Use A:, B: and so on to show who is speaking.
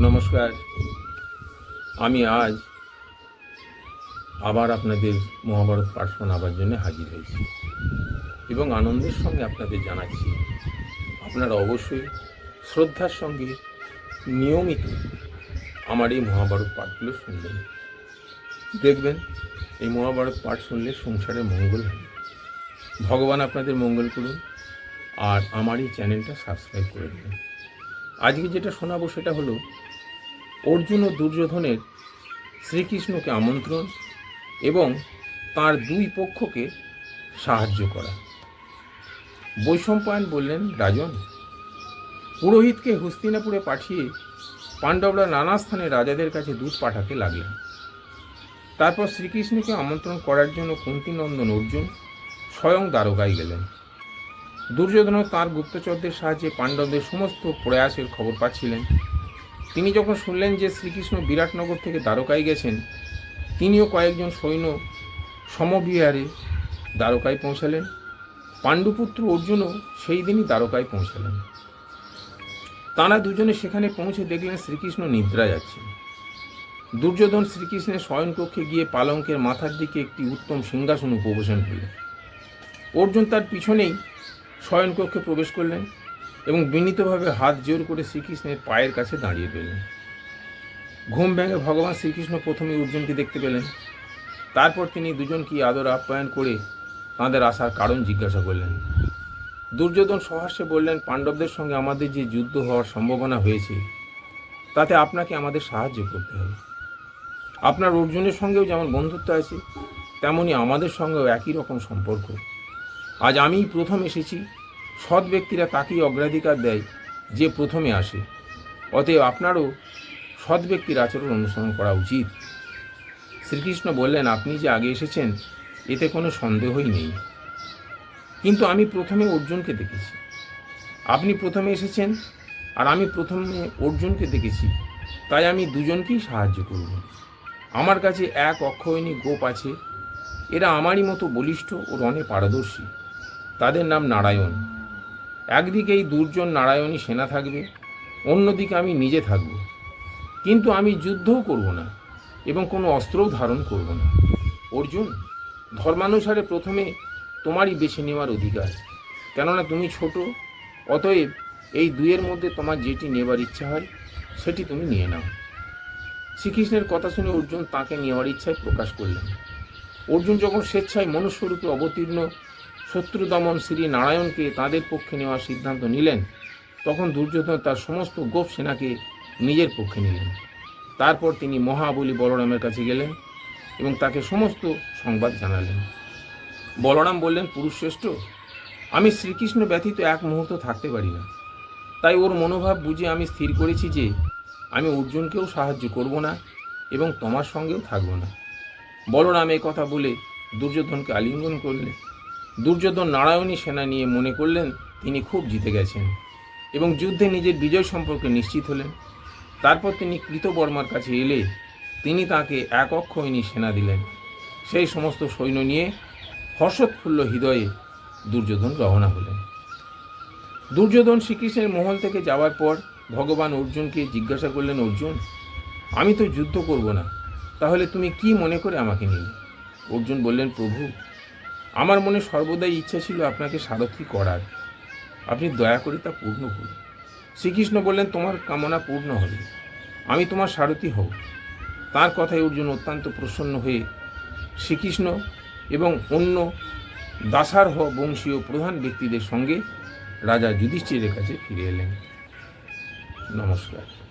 A: নমস্কার। আমি আজ আবার আপনাদের মহাভারত পাঠ শোনাবার জন্য হাজির হয়েছি এবং আনন্দের সঙ্গে আপনাদের জানাচ্ছি। আপনারা অবশ্যই শ্রদ্ধার সঙ্গে নিয়মিত আমার এই মহাভারত পাঠগুলো শুনবেন। দেখবেন, এই মহাভারত পাঠ শুনলে সংসারে মঙ্গল হবে। ভগবান আপনাদের মঙ্গল করুন আর আমার এই চ্যানেলটা সাবস্ক্রাইব করে দেবেন। আজকে যেটা শোনাবো সেটা হলো, অর্জুন ও দুর্যোধনের শ্রীকৃষ্ণকে আমন্ত্রণ এবং তার দুই পক্ষকে সাহায্য করা। বৈষম্পায়ন বললেন, রাজন, পুরোহিতকে হস্তিনাপুরে পাঠিয়ে পাণ্ডবরা নানা স্থানে রাজাদের কাছে দুধ পাঠাতে লাগলেন। তারপর শ্রীকৃষ্ণকে আমন্ত্রণ করার জন্য কুন্তিনন্দন অর্জুন স্বয়ং দ্বারকায় গেলেন। দুর্যোধন তাঁর গুপ্তচরদের সাহায্যে পাণ্ডবদের সমস্ত প্রয়াসের খবর পাচ্ছিলেন। তিনি যখন শুনলেন যে শ্রীকৃষ্ণ বিরাটনগর থেকে দ্বারকায় গেছেন, তিনিও কয়েকজন সৈন্য সমবিহারে দ্বারকায় পৌঁছালেন। পাণ্ডুপুত্র অর্জুনও সেই দিনই দ্বারকায় পৌঁছালেন। তাঁরা দুজনে সেখানে পৌঁছে দেখলেন শ্রীকৃষ্ণ নিদ্রা যাচ্ছেন দুর্যোধন শ্রীকৃষ্ণের শয়নকক্ষে গিয়ে পালঙ্কের মাথার দিকে একটি উত্তম সিংহাসন উপবেশন করলেন। অর্জুন তার পিছনেই শয়নকক্ষে প্রবেশ করলেন এবং বিনীতভাবে হাত জোর করে শ্রীকৃষ্ণের পায়ের কাছে দাঁড়িয়ে রইলেন। ঘুম ভেঙে ভগবান শ্রীকৃষ্ণ প্রথমে অর্জুনকে দেখতে পেলেন। তারপর তিনি দুজনকে আদর আপ্যায়ন করে তাঁদের আসার কারণ জিজ্ঞাসা করলেন। দুর্যোধন সহাস্যে বললেন, পাণ্ডবদের সঙ্গে আমাদের যে যুদ্ধ হওয়ার সম্ভাবনা হয়েছে, তাতে আপনাকে আমাদের সাহায্য করতে হবে। আপনার অর্জুনের সঙ্গেও যেমন বন্ধুত্ব আছে, তেমনি আমাদের সঙ্গেও একই রকম সম্পর্ক। আজ আমিই প্রথম এসেছি। সৎ ব্যক্তিরা তাকেই অগ্রাধিকার দেয়, যে প্রথমে আসে। অতএব আপনারও সৎ ব্যক্তির আচরণ অনুসরণ করা উচিত। শ্রীকৃষ্ণ বললেন, আপনি যে আগে এসেছেন, এতে কোনো সন্দেহই নেই। কিন্তু আমি প্রথমে অর্জুনকে দেখেছি। আপনি প্রথমে এসেছেন, আর আমি প্রথমে অর্জুনকে দেখেছি। তাই আমি দুজনকেই সাহায্য করব। আমার কাছে এক অক্ষয়ণী গোপ আছে। এরা আমারই মতো বলিষ্ঠ ও রণে পারদর্শী। তাদের নাম নারায়ণ। একদিকে এই দুর্জন নারায়ণী সেনা থাকবে, অন্যদিকে আমি নিজে থাকব। কিন্তু আমি যুদ্ধও করব না এবং কোনো অস্ত্রও ধারণ করব না। অর্জুন, ধর্মানুসারে প্রথমে তোমারই বেছে নেওয়ার অধিকার, কেননা তুমি ছোট, অতএব এই দুইয়ের মধ্যে তোমার যেটি নেবার ইচ্ছা হয়, সেটি তুমি নিয়ে নাও। শ্রীকৃষ্ণের কথা শুনে অর্জুন তাকে নেওয়ার ইচ্ছায় প্রকাশ করলেন। অর্জুন যখন স্বেচ্ছায় মনুষ্যরূপে অবতীর্ণ শত্রু দমন শ্রী নারায়ণকে তাদের পক্ষে নেওয়ার সিদ্ধান্ত নিলেন। তখন দুর্যোধন তার সমস্ত গোপ সেনাকে নিজের পক্ষে নিলেন। তারপর তিনি মহাবলী বলরামের কাছে গেলেন এবং তাকে সমস্ত সংবাদ জানালেন। বলরাম বললেন পুরুষশ্রেষ্ঠ আমি শ্রীকৃষ্ণ ব্যতীত এক মুহূর্ত থাকতে পারি না। তাই ওর মনোভাব বুঝে আমি স্থির করেছি যে আমি অর্জুনকেও সাহায্য করব না এবং তোমার সঙ্গেও থাকব না। বলরাম এই কথা বলে দুর্যোধনকে আলিঙ্গন করলেন। দুর্যোধন নারায়ণী সেনা নিয়ে মনে করলেন তিনি খুব জিতে গেছেন এবং যুদ্ধে নিজের বিজয় সম্পর্কে নিশ্চিত হলেন। তারপর তিনি কৃতবর্মার কাছে এলে তিনি তাকে এক অক্ষয়ণী সেনা দিলেন। সেই সমস্ত সৈন্য নিয়ে হর্ষোৎফুল্ল হৃদয়ে দুর্যোধন রওনা হলেন। দুর্যোধন শ্রীকৃষ্ণের মহল থেকে যাওয়ার পর ভগবান অর্জুনকে জিজ্ঞাসা করলেন, অর্জুন, আমি তো যুদ্ধ করব না, তাহলে তুমি কি মনে করে আমাকে নিলে? অর্জুন বললেন, প্রভু আমার মনে সর্বদাই ইচ্ছা ছিল আপনাকে সারথি করার। আপনি দয়া করে তা পূর্ণ করুন। শ্রীকৃষ্ণ বললেন, তোমার কামনা পূর্ণ হবে। আমি তোমার সারথি হব। তার কথায় অর্জুন অত্যন্ত প্রসন্ন হয়ে শ্রীকৃষ্ণ এবং অন্য দাসারহ বংশীয় প্রধান ব্যক্তিদের সঙ্গে রাজা যুধিষ্ঠিরের কাছে ফিরে এলেন। নমস্কার।